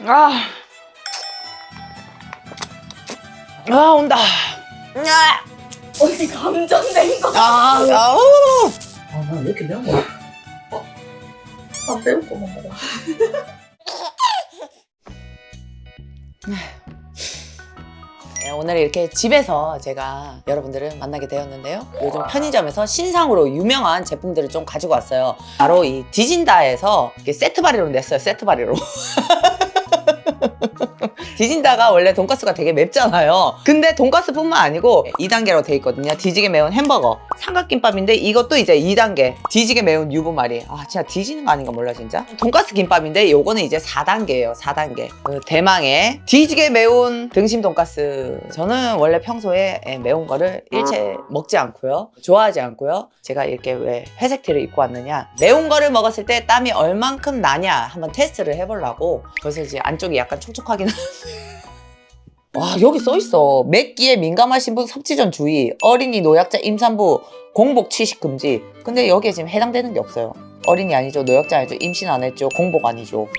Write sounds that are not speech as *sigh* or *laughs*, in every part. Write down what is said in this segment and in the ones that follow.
아. 아, 온다. 아, 어디 감전된 거? 아, 아 우. 아, 나왜 이렇게 매운 거야? 안 배울 거만 먹어. 네, 오늘 이렇게 집에서 제가 여러분들을 만나게 되었는데요. 요즘 편의점에서 신상으로 유명한 제품들을 좀 가지고 왔어요. 바로 이 디진다에서 이렇게 세트 바리로 냈어요. 세트 바리로. *laughs* 디진다가 원래 돈가스가 되게 맵잖아요. 근데 돈가스뿐만 아니고 2단계로 돼 있거든요. 뒤지게 매운 햄버거. 삼각김밥인데 이것도 이제 2단계. 뒤지게 매운 유부말이. 아, 진짜 뒤지는 거 아닌가 몰라, 진짜. 돈가스 김밥인데 요거는 이제 4단계예요. 4단계. 그 대망의 뒤지게 매운 등심 돈가스. 저는 원래 평소에 예, 매운 거를 일체 먹지 않고요. 좋아하지 않고요. 제가 이렇게 왜 회색 티를 입고 왔느냐. 매운 거를 먹었을 때 땀이 얼만큼 나냐 한번 테스트를 해보려고. 그래서 이제 안쪽이 약간 촉촉하긴 한데. 와 여기 써 있어. 맵기에 민감하신 분 섭취 전 주의. 어린이 노약자 임산부 공복 취식 금지. 근데 여기에 지금 해당되는 게 없어요. 어린이 아니죠. 노약자 아니죠. 임신 안 했죠. 공복 아니죠. *laughs*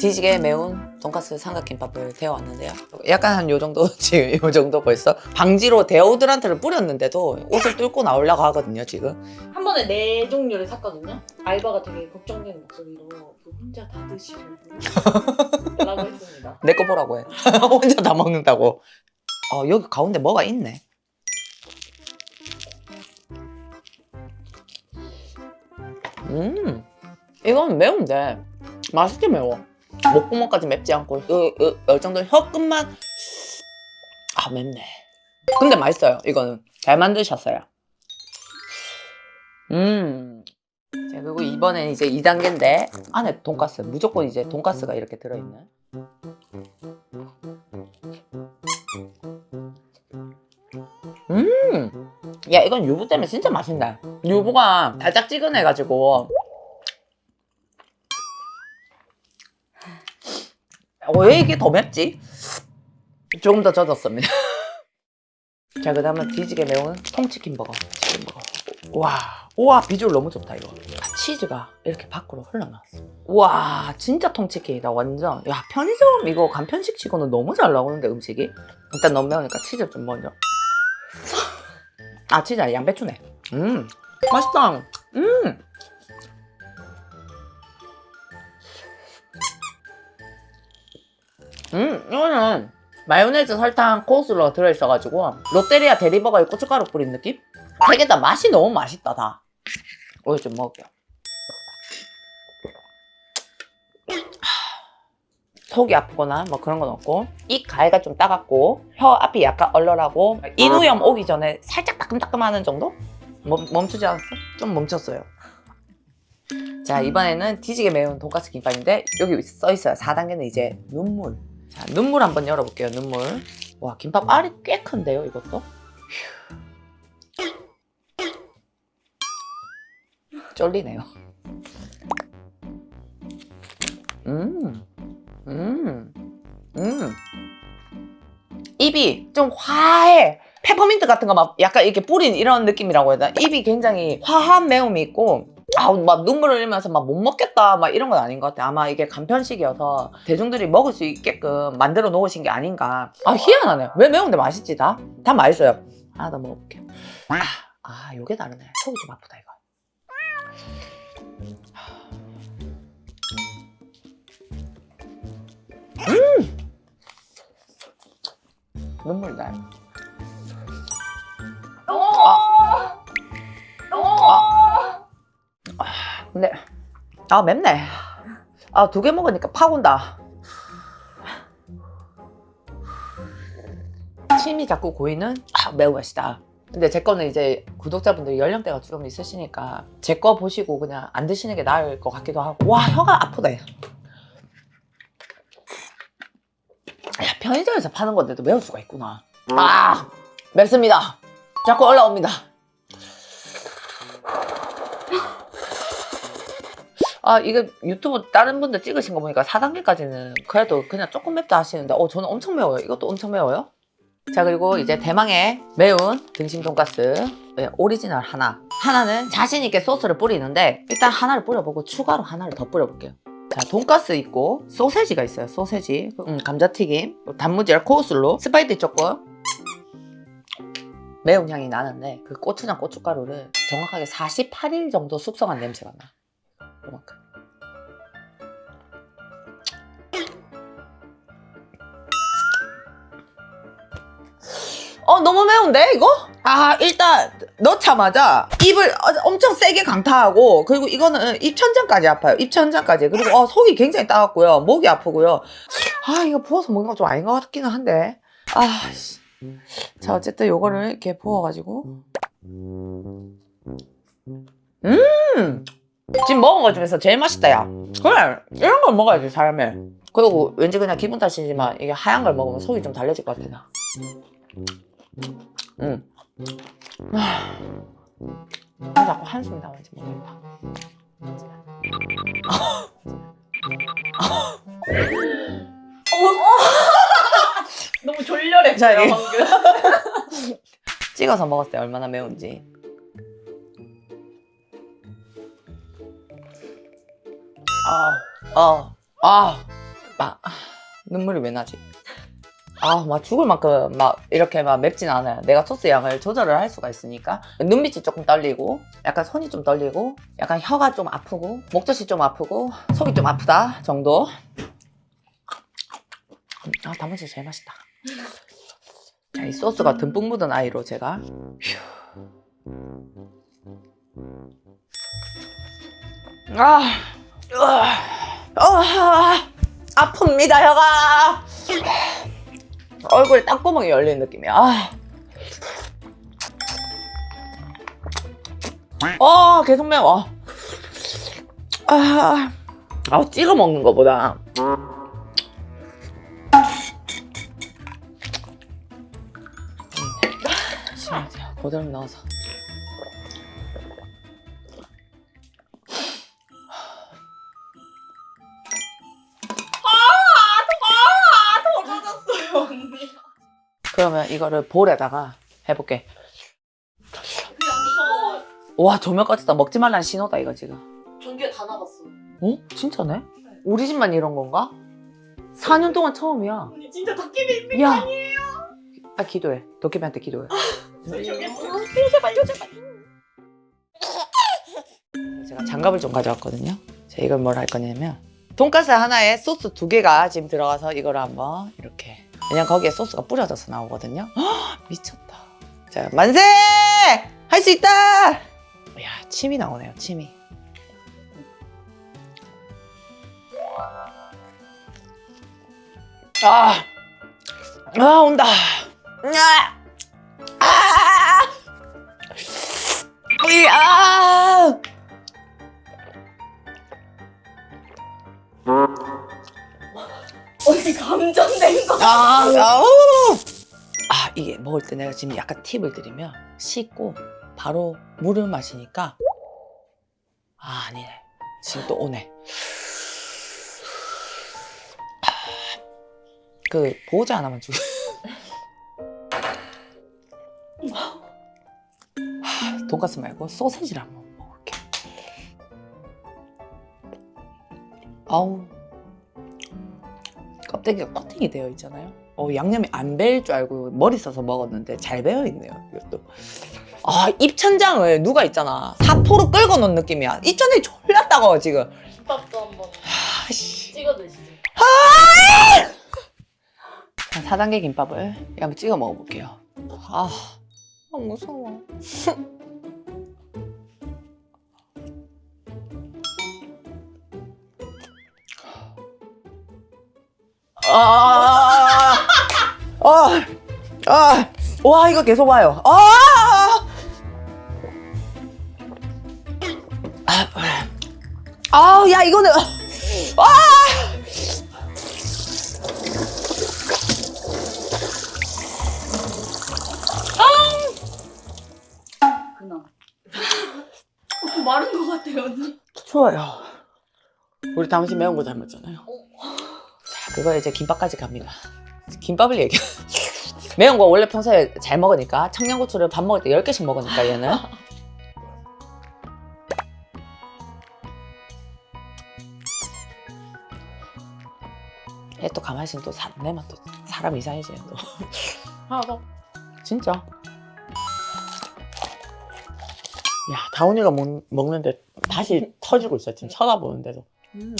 뒤지게 매운 돈가스 삼각김밥을 데워왔는데요 약간 한 요 정도 *laughs* 지금 요 정도 벌써 방지로 데오드란트를 뿌렸는데도 옷을 뚫고 나오려고 하거든요 지금 한 번에 네 종류를 샀거든요. 알바가 되게 걱정되는 목소리로 그 혼자 다 드시려고 라고 했습니다. *laughs* 내 거 보라고 해. *laughs* 혼자 다 먹는다고. 어, 여기 가운데 뭐가 있네. 음, 이건 매운데 맛있게 매워. 목구멍까지 맵지 않고 으, 으, 어 정도 혀끝만 아 맵네. 근데 맛있어요. 이거는 잘 만드셨어요. 음. 자, 그리고 이번엔 이제 2단계인데 안에 돈가스 무조건 이제 돈가스가 이렇게 들어있네. 음, 야 이건 유부 때문에 진짜 맛있네. 유부가 달짝지근해가지고. 왜 이게 더 맵지? 조금 더 젖었습니다. *laughs* 자, 그 다음은 뒤지게 매운 통치킨 버거. 치킨 버거. 와, 우와, 비주얼 너무 좋다, 이거. 아, 치즈가 이렇게 밖으로 흘러나왔어. 와, 진짜 통치킨이다, 완전. 야, 편의점 이거 간편식 치고는 너무 잘 나오는데, 음식이. 일단 너무 매우니까 치즈 좀 먼저. 아, 치즈 아니, 양배추네. 음, 맛있다. 음. 음, 이거는 마요네즈, 설탕, 코스로 들어있어가지고 롯데리아 대리버거에 고춧가루 뿌린 느낌? 세개다 맛이 너무 맛있다 다. 오늘 좀 먹을게요. 속이 아프거나 뭐 그런 건 없고 입 가해가 좀 따갑고 혀 앞이 약간 얼얼하고 인후염 오기 전에 살짝 따끔따끔하는 정도? 멈, 멈추지 않았어? 좀 멈췄어요. 자 이번에는 뒤지게 매운 돈가스 김밥인데 여기 써 있어요. 4단계는 이제 눈물. 자 눈물 한번 열어볼게요. 눈물. 와 김밥 알이 꽤 큰데요 이것도. 쫄리네요. 음, 음, 음. 입이 좀 화해. 페퍼민트 같은 거 막 약간 이렇게 뿌린 이런 느낌이라고 해야 되나? 입이 굉장히 화한 매움이 있고, 아우, 막 눈물을 흘리면서 막 못 먹겠다, 막 이런 건 아닌 것 같아. 아마 이게 간편식이어서 대중들이 먹을 수 있게끔 만들어 놓으신 게 아닌가. 아, 희한하네. 왜 매운데 맛있지, 다? 다 맛있어요. 하나 더 먹어볼게요. 아, 아, 요게 다르네. 속이 좀 아프다, 이거. 눈물 나요. 근데 아 맵네. 아 두 개 먹으니까 팍 온다. 침이 자꾸 고이는 아 매우 맛있다. 근데 제 거는 이제 구독자분들 연령대가 좀 있으시니까 제 거 보시고 그냥 안 드시는 게 나을 것 같기도 하고 와 혀가 아프다. 야 편의점에서 파는 건데도 매울 수가 있구나. 아 맵습니다. 자꾸 올라옵니다. 아, 이거 유튜브 다른 분들 찍으신 거 보니까 4단계까지는 그래도 그냥 조금 맵다 하시는데, 어, 저는 엄청 매워요. 이것도 엄청 매워요. 자, 그리고 이제 대망의 매운 등심 돈가스. 네, 오리지널 하나. 하나는 자신 있게 소스를 뿌리는데 일단 하나를 뿌려보고 추가로 하나를 더 뿌려볼게요. 자, 돈가스 있고 소세지가 있어요. 소세지, 음, 감자튀김, 단무지랑 코우슬로, 스파이티 초코. 매운 향이 나는데 그 고추장 고춧가루를 정확하게 48일 정도 숙성한 냄새가 나. 이만큼. 어 너무 매운데 이거? 아 일단 넣자마자 입을 어- 엄청 세게 강타하고 그리고 이거는 입천장까지 아파요. 입천장까지. 그리고 어, 속이 굉장히 따갑고요. 목이 아프고요. 아 이거 부어서 먹는 건좀 아닌 것 같기는 한데. 아자 어쨌든 요거를 이렇게 부어가지고. 음 지금 먹은 것 중에서 제일 맛있다 야 그래 이런 걸 먹어야지 사람이 그리고 왠지 그냥 기분 탓이지만 이게 하얀 걸 먹으면 속이 좀 달래질 것 같아 나 응. 아, 자꾸 한숨이 나오는지 모르겠다. *laughs* 너무 이게- 방금. *laughs* 찍어서 먹었을 때 얼마나 매운지. 아, 아, 아, 아, 눈물이 왜 나지? 아, 막 죽을 만큼 막 이렇게 막 맵진 않아요. 내가 소스 양을 조절을 할 수가 있으니까 눈빛이 조금 떨리고, 약간 손이 좀 떨리고, 약간 혀가 좀 아프고, 목젖이 좀 아프고, 속이 좀 아프다 정도. 아, 단무지 제일 맛있다. 자, 이 소스가 듬뿍 묻은 아이로 제가 아, 으아, 아, 아픕니다 혀가 얼굴에 땅구멍이 열린 느낌이야 아. 어 계속 매워 아, 아 찍어 먹는 거보다 잠시만요. 고드름 넣어서. 그러면 이거를 볼에다가 해볼게. 와 조명까지 다 먹지 말라는 신호다 이거 지금. 전기에 다 나갔어. 어? 진짜네? 우리 집만 이런 건가? 4년 동안 처음이야. 언니 진짜 도깨비 야. 아 기도해. 도깨비한테 기도해. 제발요 제발. 제가 장갑을 좀 가져왔거든요. 자, 이걸 뭘 할 거냐면 돈가스 하나에 소스 두 개가 지금 들어가서 이거를 한번 이렇게 그냥 거기에 소스가 뿌려져서 나오거든요. 헉, *gasps* 미쳤다. 자, 만세! 할 수 있다! 야, 침이 나오네요, 침이. 아, 아 온다. 아, 아, 야. 언니 감전된 거. 아, 아우. 아, 이게 먹을 때 내가 지금 약간 팁을 드리면 씻고 바로 물을 마시니까 아, 아니네. 지금 또 오네. 아, 그 보호자 하나만 주고. 아, 돈가스 말고 소세지를 한번 먹을게. 아우. 껍데기가 코팅이 되어 있잖아요. 어, 양념이 안 배일 줄 알고 머리 써서 먹었는데 잘 배어 있네요. 이것도. 아, 입천장을 누가 있잖아. 사포로 끌고 놓은 느낌이야. 입천장이 졸라 따가워, 지금. 김밥도 한번 아 씨. 찍어 드시죠. 한 4단계 김밥을 한번 찍어 먹어볼게요. 아, 아 무서워. *laughs* 아, 아, 아, 와 이거 계속 와요. 아, 아, 아, 야 이거는, 아. 그나. 어, 좀 마른 것 같아요 언니. 추워요. 우리 당신 매운 거 잘 먹잖아요. 자, 그거 이제 김밥까지 갑니다. 김밥을 얘기. *laughs* 매운 거 원래 평소에 잘 먹으니까 청양고추를 밥 먹을 때 10개씩 먹으니까 얘는 얘또 가만히 있으면 또 내면 또 사람 이상해지네 또 *laughs* 아, 하나 진짜 야 다운이가 먹, 는데 다시 *laughs* 터지고 있어 지금 쳐다보는데도 음.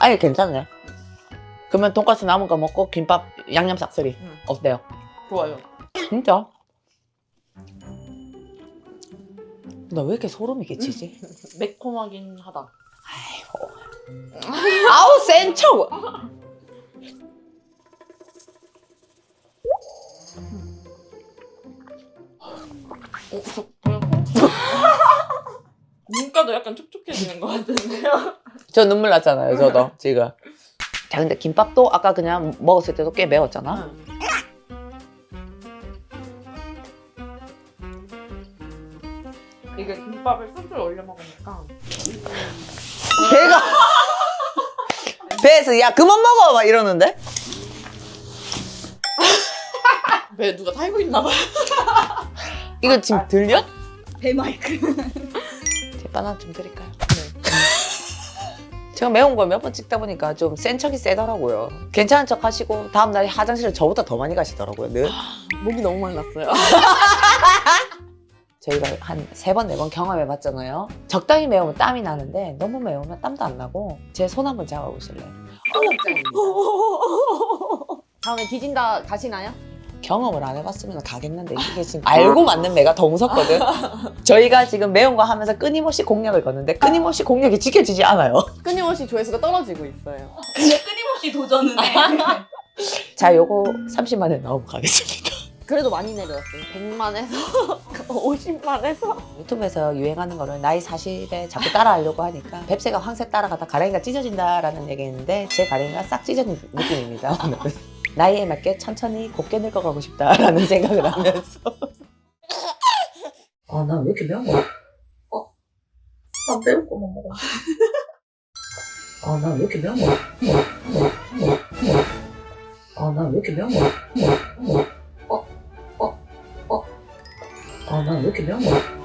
아니 괜찮네. 그러면 돈까스 남은 거 먹고 김밥 양념 싹쓸이 음. 어때요? 좋아요. 진짜? 나 왜 이렇게 소름이 끼치지? *laughs* 매콤하긴 하다. 아이고. 아우 센 척. 어, 저 뭐야? *laughs* 눈가도 약간 촉촉해지는 것 같은데요? 저 눈물 났잖아요, 저도 *laughs* 지금. 자, 근데 김밥도 아까 그냥 먹었을 때도 꽤 매웠잖아. 이게 김밥을 소스를 올려 먹으니까 배가 *laughs* 배에서 야 그만 먹어 막 이러는데. *laughs* 왜 누가 타고 있나 봐요. 이거 지금 들려? 배 마이크. 제빵 좀 드릴까요? 네. 제가 매운 걸 몇 번 찍다 보니까 좀 센 척이 세더라고요. 괜찮은 척 하시고 다음날 화장실을 저보다 더 많이 가시더라고요. 늘. *gasps* 목이 너무 많이 났어요. *laughs* 저희가 한 세 번 네 번 경험해 봤잖아요. 적당히 매우면 땀이 나는데 너무 매우면 땀도 안 나고 제 손 한번 잡아보실래요? 다음에 디진다 가시나요? 경험을 안 해봤으면 가겠는데 이게 지금 알고 맞는 매가 더 무섭거든. *laughs* 저희가 지금 매운 거 하면서 끊임없이 공략을 거는데 끊임없이 공략이 지켜지지 않아요. *laughs* 끊임없이 조회수가 떨어지고 있어요. 근데 끊임없이 도전은 해. *laughs* 자, 요거 30만 원 넣어 가겠습니다. 그래도 많이 내려왔어요. 100만에서 50만에서 유튜브에서 유행하는 거를 나이 40에 자꾸 따라하려고 하니까 뱁새가 황새 따라가다 가랭이가 찢어진다라는 얘기인데 제 가랭이가 싹 찢어진 느낌입니다. 오늘은. 나이에 맞게 천천히 곱게 늙어가고 싶다라는 *laughs* 생각을 하면서 아, 나 왜 이렇게 매운 거야? 어? 나 매운 거만 먹어. 아, 나 왜 이렇게 매운 거야? 아, 나 왜 이렇게 매운 거야? 어? 어? 어? 아, 나 왜 이렇게 매운 거야?